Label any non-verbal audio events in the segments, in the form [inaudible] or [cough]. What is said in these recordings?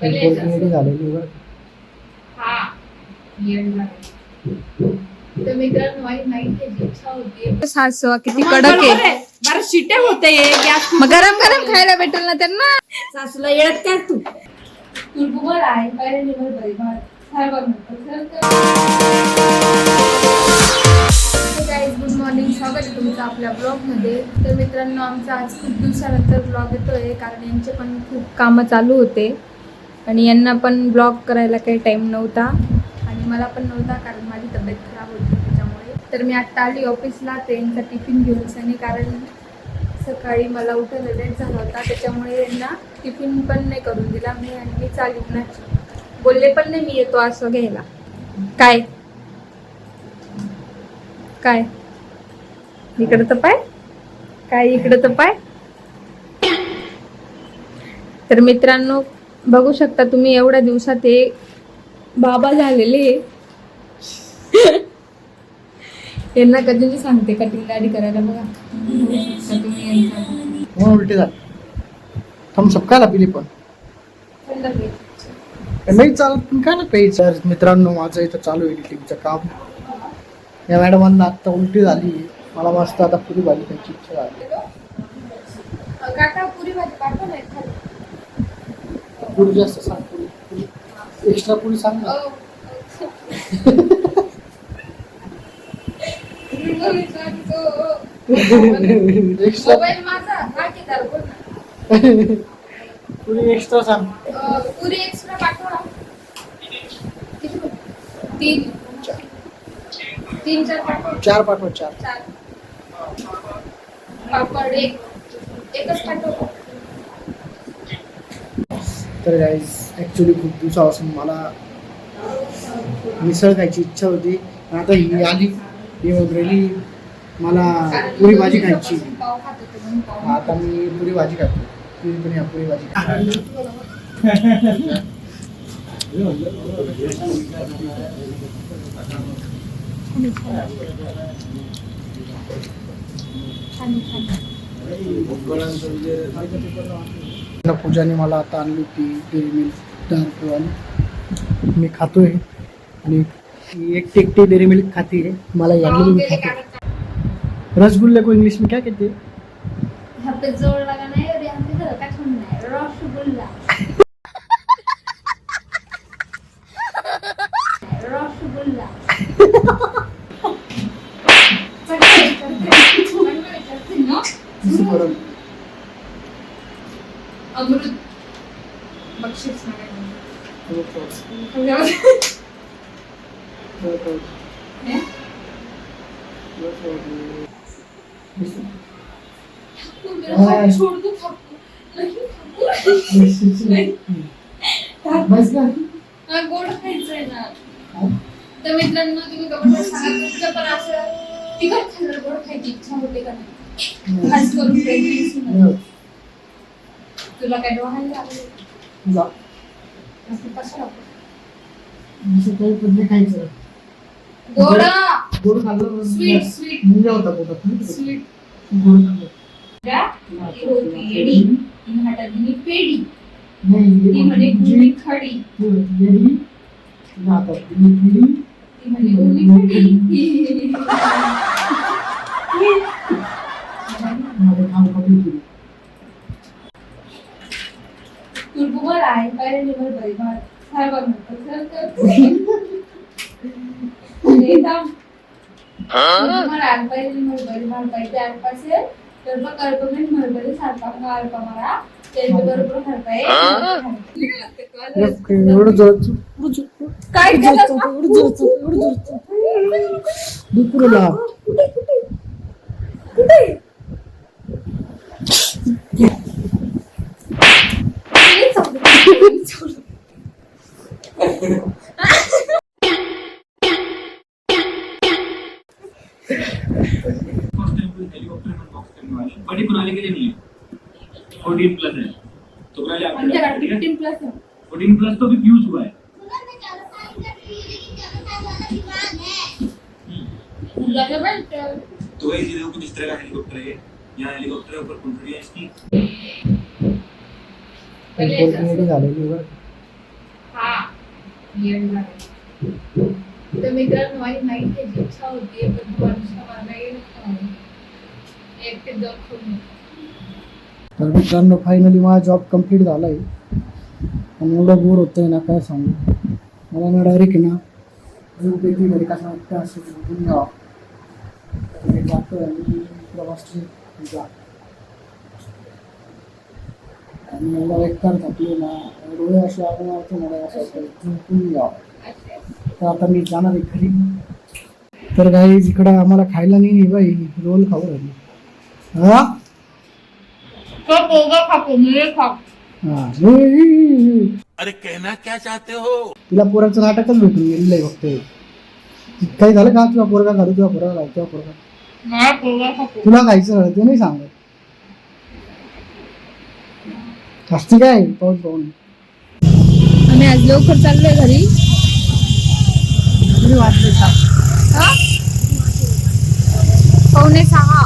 झालेली. हा सासवा किती कडक आहे. बरं शिट्या होते गॅस मग गरम गरम खायला भेटेल ना त्यांना? सासूला येळत काय तू. गुड मॉर्निंग स्वागत आहे तुमचं आपल्या ब्लॉगमध्ये तर मित्रांनो आमचा आज खूप दिवसानंतर ब्लॉग येतोय कारण यांचे पण खूप कामं चालू होते. आणि यांना पण ब्लॉग करायला काही टाईम नव्हता. आणि मला पण नव्हता कारण माझी तब्येत खराब होती त्याच्यामुळे. तर मी आत्ता आली ऑफिसला त्यांचा टिफिन घेऊन सनी कारण सकाळी मला उठायला लेट झाला होता. त्याच्यामुळे यांना टिफिन पण नाही करून दिला मी आणि मी चालली नाही बोलले पण नाही मी येतो असं घ्यायला. काय? काय? इकडं तर पाय. काय इकडं तर पाय. तर मित्रांनो बघू शकता तुम्ही एवढ्या दिवसात हे बाबा झालेले. यांना कधी सांगते कटिंग दाढी करायला बघा. तुम्ही झाले थम्सअप खायला पिली पण. नाही चालत पण काय ना प्यायचं? तर मित्रांनो माझं इथं चालू आहे एडिटिंगचं काम. या मॅडमांना आत्ता उलटी झाली. मला मस्त आता पुरी भाजी खायची इच्छा झाली. पुरी जास्त सांग पुरी. एक्स्ट्रा पुरी सांग ना. [laughs] एक्स्ट्रा [laughs] पुरी एक्स्ट्रा सांग. पुरी एक्स्ट्रा पाठवा? तीन. तीन चार पाठवा. चार पाठवा चार. चार. पापड एक. एकच पाठव. तर गाईज ॲक्च्युली खूप दिवसापासून मला मिसळ खायची इच्छा होती. आता ही आली. ही वगैरे मला पुरी भाजी खायची. आता मी पुरी भाजी खातो. तुम्ही पण भाजी पूजाने मला आता आणली होती डेअरी मिल्क दहा रुपयेवाली मी खातोय. आणि ती एकटी एकटी डेअरी मिल्क खाते. मला याडली मी खाते. रसगुल्ले को इंग्लिश में क्या कहते हैं? यहाँ पे जोर बरं. अमृत बक्षीस. हो, हो. हो, छोड़ दो. नहीं. बस ना हा, गोड खायचंय ना हा? तर मित्रांनो तुम्ही कमेंट सांगा तुमचं पण असं तिखट खाल्लं गोड खायची इच्छा होते का नाही खास करून मध्ये. तुला काय डोहायला लागले असं कसं खायचं गोड गोड खाल्लं स्वीट स्वीट मुंग्या होता पोटात स्वीट गोड खाल्लं होती येडी ती हातात दिली पेडी नाही ती म्हणे गुणी खडी येडी ती म्हणे खडी माझं काम कमी केली तुलबुमर आहे बरी भात साहेबां म्हणतात सर तुलबुमर आहे पहिले निमर बरी भात पाहिजे आठ पासे तर मग कल्पमेंट मरबरी सारखा मार. पमारा बरोबर जोरात काय केलं एवढं जोरात एवढं जोरात दुपुरला बड़ी प्रणाली के लिए नहीं है फोर्टीन प्लस है। तो प्रणाली आपके लिए आमच्याकडे ठीक है? फिफ्टीन प्लस फोर्टीन प्लस तो भी फ्यूज हुआ है। तो इसी देखो कुछ इस तरह का हेलीकॉप्टर है। यहाँ हेलीकॉप्टर है ऊपर कुंडली है इसकी। ऑपॉर्च्युनिटी झालेली बरं तर मित्रांनो माझी नाईट त्याची इच्छा होती पण वर्षा मला येईल एकटे जाऊन खूप तर मित्रांनो फायनली माझा जॉब कंप्लीट झाला आहे आणि एवढं बोर होतं आहे ना काय सांगू. मला ना डायरेक्ट ना रूम पैकी घरी कसं वाटतं असं बघून घ्यावं. तर जातो आणि प्रवास जा. आणि एवढा बेकार थकले ना डोळे असे आपण वाटतो मला असं वाटतं झोपून घ्यावं. तर आता मी जाणार आहे घरी. तर काही इकडं आम्हाला खायला नाही बाई रोल खाऊ राहिली. हा? हा. हे, हे, हे. अरे कहना क्या चाहते हो? तिला पोराचं नाटकच भेटून गेलेलं आहे फक्त काही झालं का? तुला पोरगा घालू तुला पोरगा घालू तुला पोरगा तुला खायचं झालं ते नाही सांगत. असते काय? पाहून पाहून. आम्ही आज लवकर चाललोय घरी. किती वाटले पावणे सहा.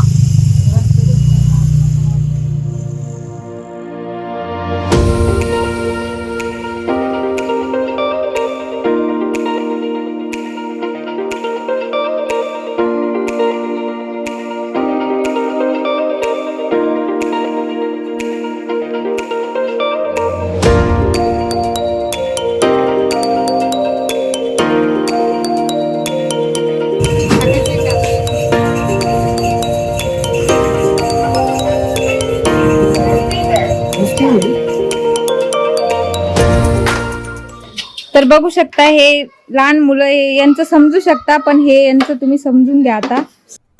तर बघू शकता हे लहान मुलं हे यांचं समजू शकता पण हे यांचं तुम्ही समजून घ्या आता.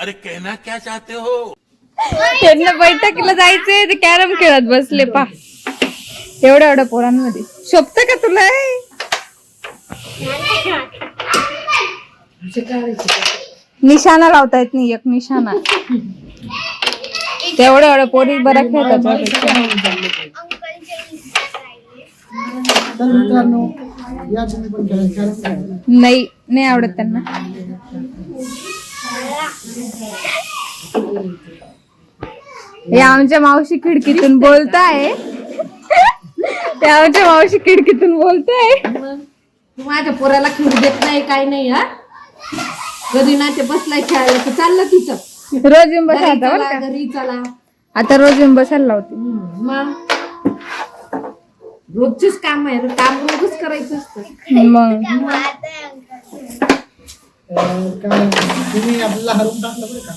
अरे कहना क्या चाहते हो? त्यांना बैठकीला जायचंय ते कॅरम खेळत बसले पा एवढ्या एवढ्या पोरांमध्ये. शोभत का तुला हे? निशाणा लावता येत नाही एक निशाणा. तेवढ्या एवढ्या पोरी बऱ्या खेळतात. पण. नाही नाही आवडत त्यांना. हे आमच्या मावशी खिडकीतून बोलताय. ते आमच्या मावशी खिडकीतून बोलताय. तू माझ्या पोराला खेळू देत नाही काय नाही हा? कधी ना ते बसलाय खेळायला तर चाललं तिचं रोज येऊन घरी बसायला चला घरी चला. आता रोज येऊन बसायला लावते. मग? रोजचीच काम आहे काम रोजच करायचं असतं. मग. तुम्ही आपल्याला हरवून टाकलं बरं का?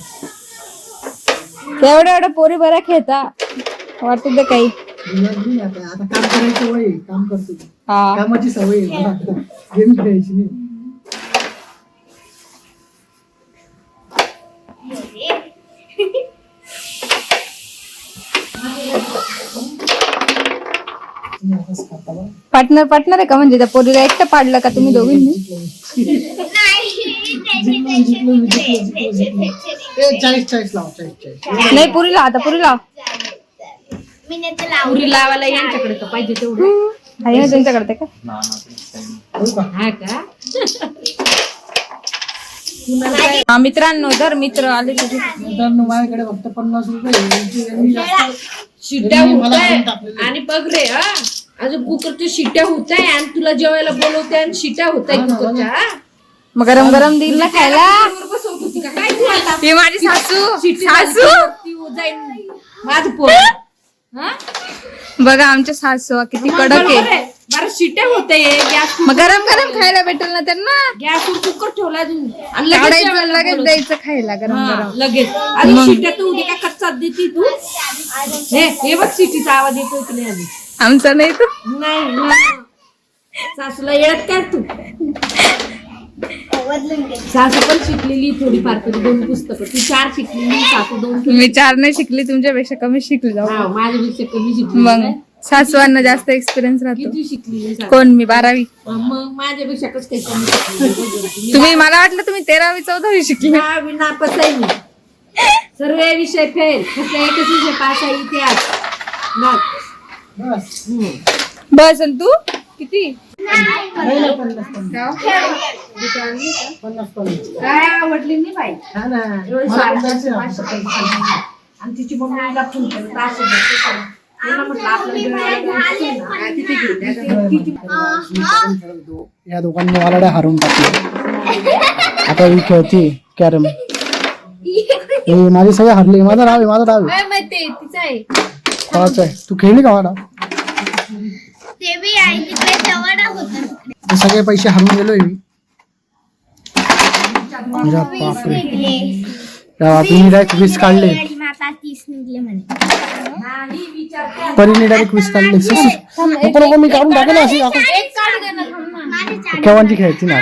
एवढ्या एवढ्या पोरी बऱ्या खेळता. वाटत काही. दिवाळी नाही आता आता काम करायचं वय आहे, काम करतो. हा. कामाची सवय आहे मला गेम खेळायची नाही. पार्टनर पार्टनर आहे का? म्हणजे त्या पोरीला एकटं पाडलं का तुम्ही दोघींनी? चाळीस चाळीस लाव चाळीस चाळीस. नाही पुरीला आता पुरीला पुरी लावायला यांच्याकडे तर पाहिजे तेवढं. आहे ना त्यांच्याकडे ते का? हो का? मित्रांनो जर मित्र आले तुझे मित्रांनो माझ्याकडे फक्त पन्नास रुपये आहे. यांची- यांनी जास्त शिट्ट्या यांनी होत मला आहे करून टाकलेलं आहे. आणि बघ रे हा. अजून कुकरच्या शिट्ट्या होत आहे आणि तुला जेवायला बोलवते आणि शिट्ट्या होत आहे कुकरच्या हा? मग गरम गरम देईल ना खायला? बरोबर बसवत होती का? काय तू आता? ही माझी सासू. शिट्टी सासू? ती जाईन. माझं पोर. हा? बघा आमच्या सासू किती कडक आहे. बरं शिट्ट्या होते गॅस मग गरम गरम खायला भेटेल ना त्यांना? गॅसवर कुकर ठेवला अजून. आणि लगेच काढायचं जेवायला लगेच बोलवते. द्यायचं खायला गरम हा, गरम. लगेच. आणि शिट्ट्या तू उद्या का कच्चा देती तू? हे हे बघ शिटीचा आवाज येतोय की नाही आधी आमचा नाही तो. नाही. सासूला येत काय तू? सासू पण शिकलेली थोडीफार तरी दोन पुस्तकं. ती चार शिकलेली सासू दोन मी चार नाही शिकली तुमच्यापेक्षा कमी शिकली जाऊ. हा माझ्यापेक्षा कमी शिकली. मग. सासवांना जास्त एक्सपिरियन्स राहतो. किती शिकली सासू? कोण? मी बारावी. मग माझ्यापेक्षा कसं काही कमी शिकली? [laughs] तुम्ही मला वाटलं तुम्ही तेरावी चौदावी शिकली. मी नापास आहे मी. सर्व विषय फेल. फक्त एकच विषय पास आहे इतिहास. मग बस. आणि तू? किती? काय आवडली नाही बाई. आणि तिची मम्मीला फोन केला असं म्हटलं या. दोघांनी मला हरवून टाकले आता ही खेळते कॅरम. [laughs] माझे सगळे हरले. माझं नाव आहे माझं नाव आहे. माहिती तिचा आहे. कोणाचं आहे. तू खेळली का मला ते बी आहे तिकडे जवळ होतं. हे सगळे पैसे हरवून गेलोय मी. अरे बापरे. डायरेक्ट वीस काढले. आता तीस निघले म्हणे. परीने डायरेक्ट वीस काढले. स- स- नको नको मी काढून टाकेल अशी. दाखव केव्हाची खेळती ना.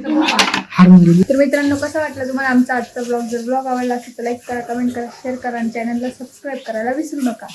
गेली तर मित्रांनो कसं वाटलं तुम्हाला आमचा आजचा ब्लॉग जर ब्लॉग आवडला असेल तर लाईक करा कमेंट करा शेअर करा आणि चॅनलला सबस्क्राईब करायला विसरू नका.